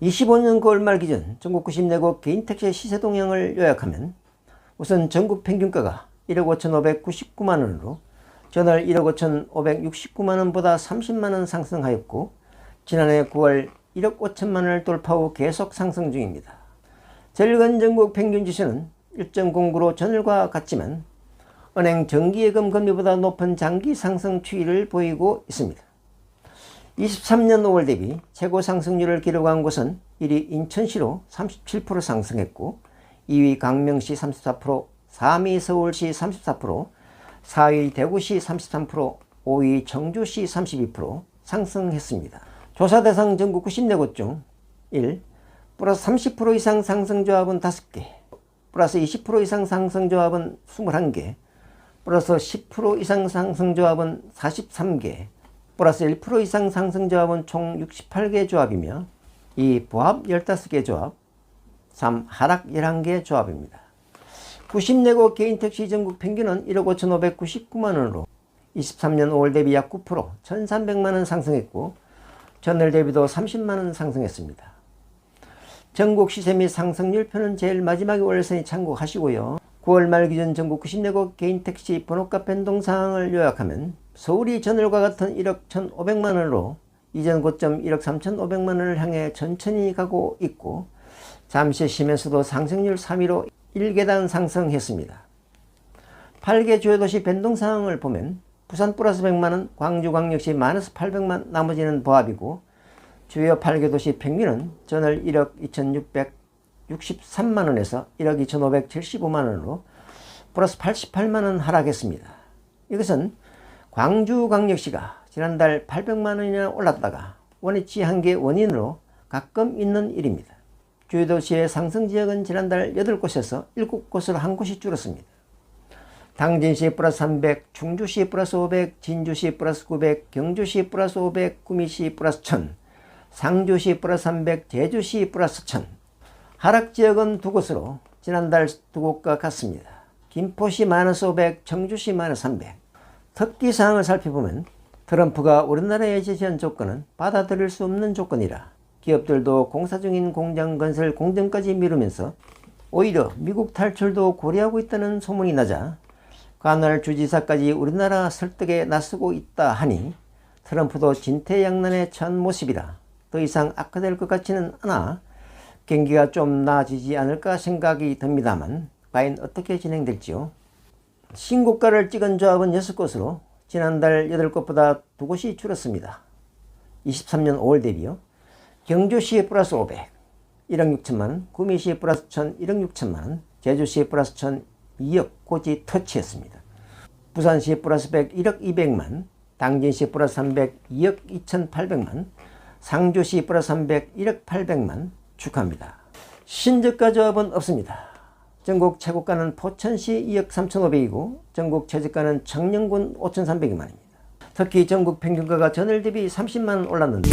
25년 9월 말 기준 전국 90내고 개인 택시 시세 동향을 요약하면 우선 전국 평균가가 1억 5,599만 원으로 전월 1억 5,569만 원보다 30만 원 상승하였고 지난해 9월 1억 5천만 원을 돌파 후 계속 상승 중입니다. 절간 전국 평균 지수는 1.09로 전월과 같지만 은행 정기예금 금리보다 높은 장기 상승 추이를 보이고 있습니다. 23년 5월 대비 최고 상승률을 기록한 곳은 1위 인천시로 37% 상승했고 2위 강명시 34%, 3위 서울시 34%, 4위 대구시 33%, 5위 청주시 32% 상승했습니다. 조사 대상 전국 90내곳 중 1. 플러스 30% 이상 상승 조합은 5개, 플러스 20% 이상 상승 조합은 21개, 플러스 10% 이상 상승 조합은 43개, 플러스 1% 이상 상승 조합은 총 68개 조합이며 이 부합 15개 조합, 3. 하락 11개 조합입니다. 90내고 개인 택시 전국 평균은 1억 5,599만 원으로 23년 5월 대비 약 9% 1,300만 원 상승했고 전월 대비도 30만 원 상승했습니다. 전국 시세 및 상승률 표는 제일 마지막에 올렸으니 참고하시고요. 9월 말 기준 전국 90내고 개인 택시 번호값 변동 사항을 요약하면 서울이 전월과 같은 1억 1,500만 원으로 이전 고점 1억 3,500만 원을 향해 천천히 가고 있고 잠시 쉬면서도 상승률 3위로 1계단 상승했습니다. 8개 주요 도시 변동 사항을 보면 부산 플러스 100만원, 광주 광역시 마이너스 800만 나머지는 보합이고 주요 8개 도시 평균은 전월 1억 2663만원에서 1억 2575만원으로 플러스 88만원 하락했습니다. 이것은 광주광역시가 지난달 800만원이나 올랐다가 원위치 한개 원인으로 가끔 있는 일입니다. 주요 도시의 상승 지역은 지난달 8곳에서 7곳으로 한 곳이 줄었습니다. 당진시 플러스 300, 충주시 플러스 500, 진주시 플러스 900, 경주시 플러스 500, 구미시 플러스 1000, 상주시 플러스 300, 제주시 플러스 1000. 하락 지역은 두 곳으로 지난달 두 곳과 같습니다. 김포시 마이너스 500, 청주시 마이너스 300. 특기 사항을 살펴보면 트럼프가 우리나라에 제시한 조건은 받아들일 수 없는 조건이라 기업들도 공사 중인 공장 건설 공정까지 미루면서 오히려 미국 탈출도 고려하고 있다는 소문이 나자 관할 주지사까지 우리나라 설득에 나서고 있다 하니 트럼프도 진퇴양난에 처한 모습이라 더 이상 악화될 것 같지는 않아 경기가 좀 나아지지 않을까 생각이 듭니다만 과연 어떻게 진행될지요. 신고가를 찍은 조합은 6곳으로 지난달 8곳보다 2곳이 줄었습니다. 23년 5월 대비요. 경주시 플러스 500, 1억 6천만원, 구미시 플러스 1000, 1억 6천만원, 제주시 플러스 1000, 2억 고지 터치했습니다. 부산시 플러스 100, 1억 200만, 당진시 플러스 300, 2억 2800만, 상주시 플러스 300, 1억 800만 축하합니다. 신저가 조합은 없습니다. 전국 최고가는 포천시 2억 3,500이고 전국 최저가는 청년군 5,300만 원입니다. 특히 전국 평균가가 전월 대비 30만 원 올랐는데